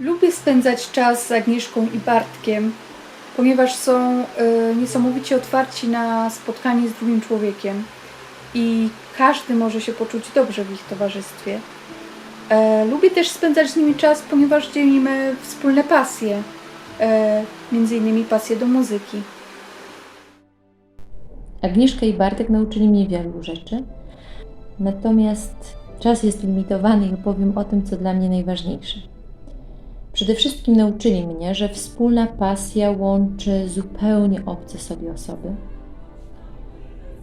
Lubię spędzać czas z Agnieszką i Bartkiem, ponieważ są y, niesamowicie otwarci na spotkanie z drugim człowiekiem i każdy może się poczuć dobrze w ich towarzystwie. E, lubię też spędzać z nimi czas, ponieważ dzielimy wspólne pasje, e, między innymi pasję do muzyki. Agnieszka i Bartek nauczyli mnie wielu rzeczy, natomiast czas jest limitowany i opowiem o tym, co dla mnie najważniejsze. Przede wszystkim nauczyli mnie, że wspólna pasja łączy zupełnie obce sobie osoby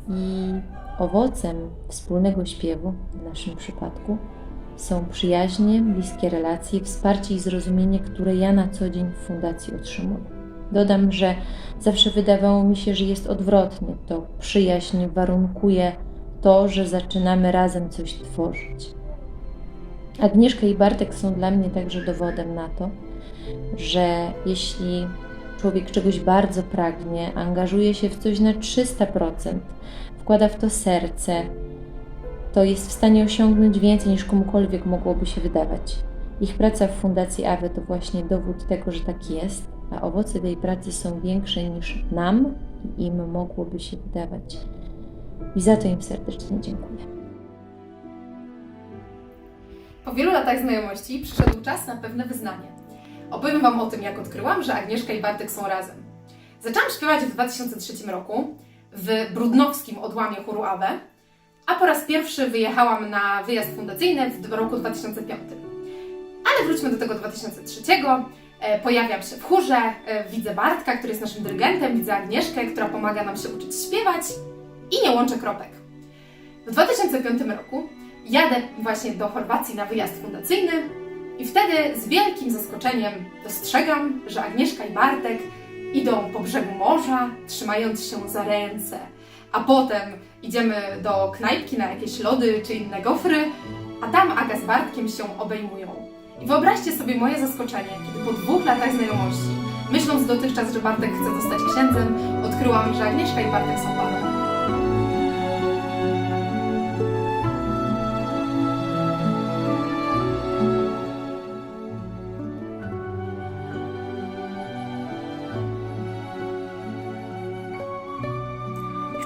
i owocem wspólnego śpiewu, w naszym przypadku, są przyjaźnie, bliskie relacje, wsparcie i zrozumienie, które ja na co dzień w fundacji otrzymuję. Dodam, że zawsze wydawało mi się, że jest odwrotnie. To przyjaźń warunkuje to, że zaczynamy razem coś tworzyć. Agnieszka i Bartek są dla mnie także dowodem na to, że jeśli człowiek czegoś bardzo pragnie, angażuje się w coś na 300%, wkłada w to serce, to jest w stanie osiągnąć więcej niż komukolwiek mogłoby się wydawać. Ich praca w Fundacji AWE to właśnie dowód tego, że tak jest, a owoce tej pracy są większe niż nam i im mogłoby się wydawać. I za to im serdecznie dziękuję. Po wielu latach znajomości przyszedł czas na pewne wyznanie. Opowiem Wam o tym, jak odkryłam, że Agnieszka i Bartek są razem. Zaczęłam śpiewać w 2003 roku w brudnowskim odłamie chóru AWE, a po raz pierwszy wyjechałam na wyjazd fundacyjny w roku 2005. Ale wróćmy do tego 2003. E, Pojawiam się w chórze, e, widzę Bartka, który jest naszym dyrygentem, widzę Agnieszkę, która pomaga nam się uczyć śpiewać i nie łączę kropek. W 2005 roku jadę właśnie do Chorwacji na wyjazd fundacyjny i wtedy z wielkim zaskoczeniem dostrzegam, że Agnieszka i Bartek idą po brzegu morza, trzymając się za ręce, a potem idziemy do knajpki na jakieś lody czy inne gofry, a tam Aga z Bartkiem się obejmują. I wyobraźcie sobie moje zaskoczenie, kiedy po dwóch latach znajomości, myśląc dotychczas, że Bartek chce zostać księdzem, odkryłam, że Agnieszka i Bartek są parą.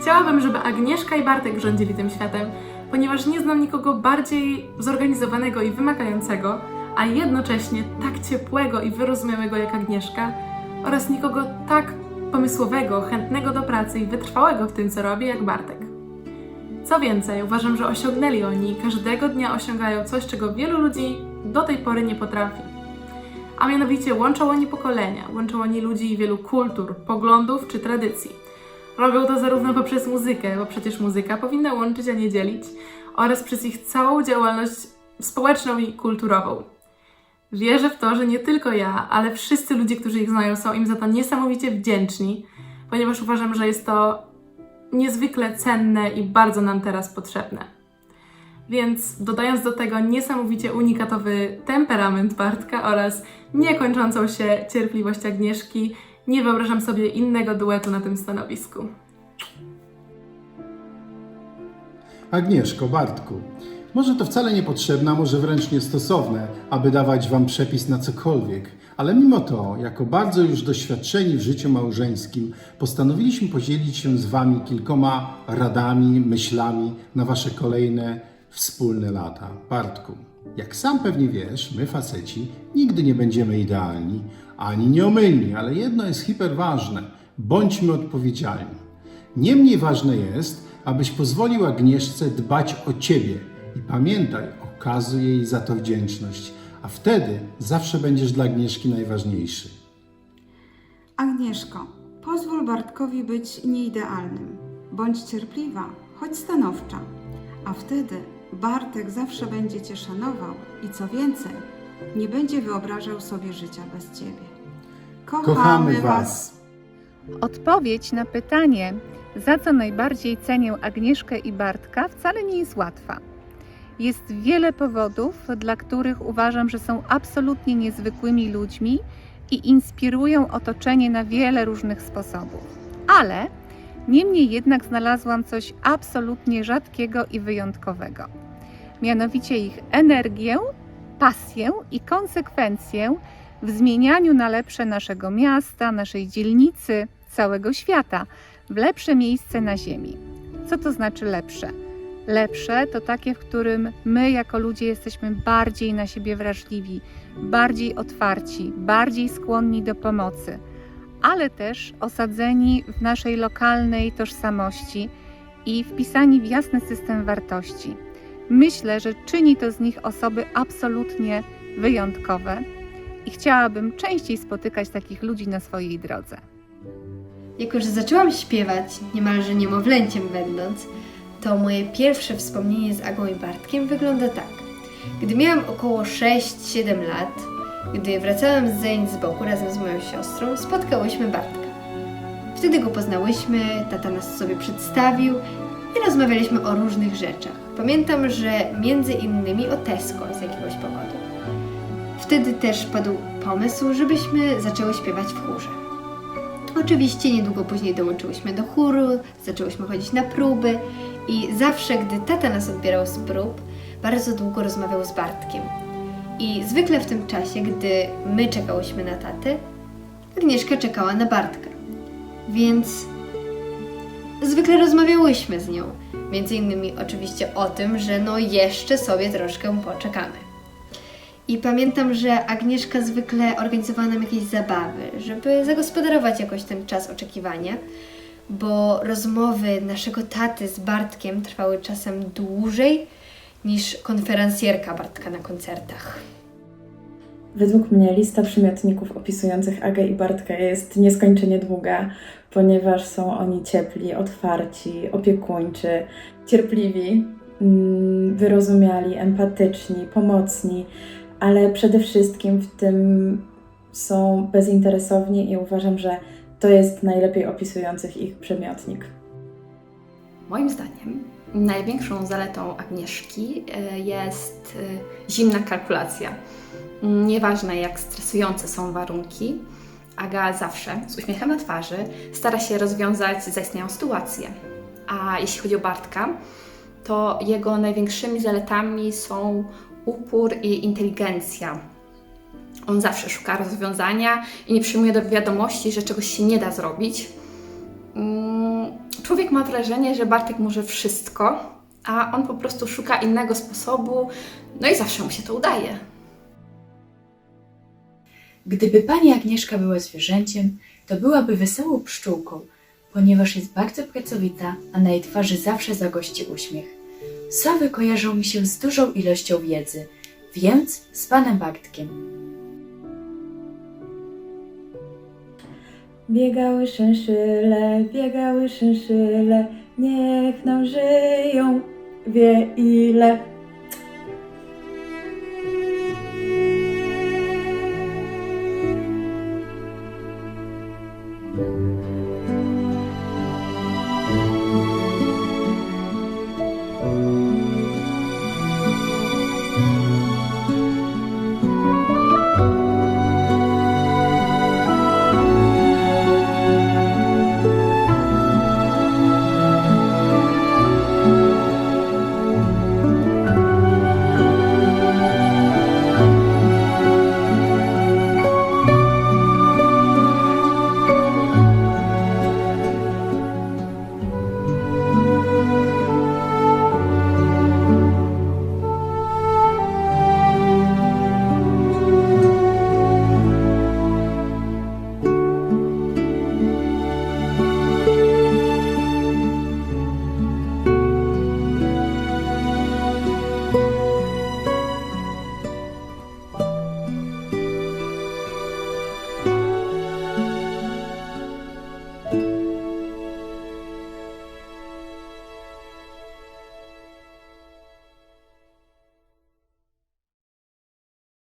Chciałabym, żeby Agnieszka i Bartek rządzili tym światem, ponieważ nie znam nikogo bardziej zorganizowanego i wymagającego, a jednocześnie tak ciepłego i wyrozumiałego jak Agnieszka, oraz nikogo tak pomysłowego, chętnego do pracy i wytrwałego w tym, co robi, jak Bartek. Co więcej, uważam, że osiągnęli oni i każdego dnia osiągają coś, czego wielu ludzi do tej pory nie potrafi. A mianowicie łączą oni pokolenia, łączą oni ludzi wielu kultur, poglądów czy tradycji. Robią to zarówno poprzez muzykę, bo przecież muzyka powinna łączyć, a nie dzielić, oraz przez ich całą działalność społeczną i kulturową. Wierzę w to, że nie tylko ja, ale wszyscy ludzie, którzy ich znają, są im za to niesamowicie wdzięczni, ponieważ uważam, że jest to niezwykle cenne i bardzo nam teraz potrzebne. Więc dodając do tego niesamowicie unikatowy temperament Bartka oraz niekończącą się cierpliwość Agnieszki, nie wyobrażam sobie innego duetu na tym stanowisku. Agnieszko, Bartku, może to wcale niepotrzebne, a może wręcz niestosowne, aby dawać wam przepis na cokolwiek, ale mimo to, jako bardzo już doświadczeni w życiu małżeńskim, postanowiliśmy podzielić się z wami kilkoma radami, myślami na wasze kolejne wspólne lata. Bartku, jak sam pewnie wiesz, my faceci nigdy nie będziemy idealni, ani nieomylni, ale jedno jest hiperważne. Bądźmy odpowiedzialni. Niemniej ważne jest, abyś pozwolił Agnieszce dbać o ciebie i pamiętaj, okazuj jej za to wdzięczność, a wtedy zawsze będziesz dla Agnieszki najważniejszy. Agnieszko, pozwól Bartkowi być nieidealnym. Bądź cierpliwa, choć stanowcza, a wtedy Bartek zawsze będzie Cię szanował i co więcej, nie będzie wyobrażał sobie życia bez Ciebie. Kochamy Was! Odpowiedź na pytanie, za co najbardziej cenię Agnieszkę i Bartka, wcale nie jest łatwa. Jest wiele powodów, dla których uważam, że są absolutnie niezwykłymi ludźmi i inspirują otoczenie na wiele różnych sposobów. Ale Niemniej jednak znalazłam coś absolutnie rzadkiego i wyjątkowego. Mianowicie ich energię, pasję i konsekwencję w zmienianiu na lepsze naszego miasta, naszej dzielnicy, całego świata, w lepsze miejsce na Ziemi. Co to znaczy lepsze? Lepsze to takie, w którym my jako ludzie jesteśmy bardziej na siebie wrażliwi, bardziej otwarci, bardziej skłonni do pomocy, ale też osadzeni w naszej lokalnej tożsamości i wpisani w jasny system wartości. Myślę, że czyni to z nich osoby absolutnie wyjątkowe i chciałabym częściej spotykać takich ludzi na swojej drodze. Jako, że zaczęłam śpiewać, niemalże niemowlęciem będąc, to moje pierwsze wspomnienie z Agą i Bartkiem wygląda tak. Gdy miałam około 6-7 lat, gdy wracałam z zajęć z boku razem z moją siostrą, spotkałyśmy Bartka. Wtedy go poznałyśmy, tata nas sobie przedstawił i rozmawialiśmy o różnych rzeczach. Pamiętam, że między innymi o Tesco z jakiegoś powodu. Wtedy też padł pomysł, żebyśmy zaczęły śpiewać w chórze. Oczywiście niedługo później dołączyłyśmy do chóru, zaczęłyśmy chodzić na próby i zawsze, gdy tata nas odbierał z prób, bardzo długo rozmawiał z Bartkiem. I zwykle w tym czasie, gdy my czekałyśmy na tatę, Agnieszka czekała na Bartka. Więc zwykle rozmawiałyśmy z nią. Między innymi oczywiście o tym, że no jeszcze sobie troszkę poczekamy. I pamiętam, że Agnieszka zwykle organizowała nam jakieś zabawy, żeby zagospodarować jakoś ten czas oczekiwania, bo rozmowy naszego taty z Bartkiem trwały czasem dłużej niż konferencjerka Bartka na koncertach. Według mnie lista przymiotników opisujących Agę i Bartka jest nieskończenie długa, ponieważ są oni ciepli, otwarci, opiekuńczy, cierpliwi, mm, wyrozumiali, empatyczni, pomocni, ale przede wszystkim w tym są bezinteresowni i uważam, że to jest najlepiej opisujących ich przymiotnik. Moim zdaniem największą zaletą Agnieszki e, jest e, zimna kalkulacja. Nieważne jak stresujące są warunki, Aga zawsze z uśmiechem na twarzy stara się rozwiązać zaistniałą sytuację. A jeśli chodzi o Bartka, to jego największymi zaletami są upór i inteligencja. On zawsze szuka rozwiązania i nie przyjmuje do wiadomości, że czegoś się nie da zrobić. Mm, Człowiek ma wrażenie, że Bartek może wszystko, a on po prostu szuka innego sposobu, no i zawsze mu się to udaje. Gdyby pani Agnieszka była zwierzęciem, to byłaby wesołą pszczółką, ponieważ jest bardzo pracowita, a na jej twarzy zawsze zagości uśmiech. Sowy kojarzą mi się z dużą ilością wiedzy, więc z panem Bartkiem. Biegały szynszyle, biegały szynszyle, niech nam żyją, wie ile.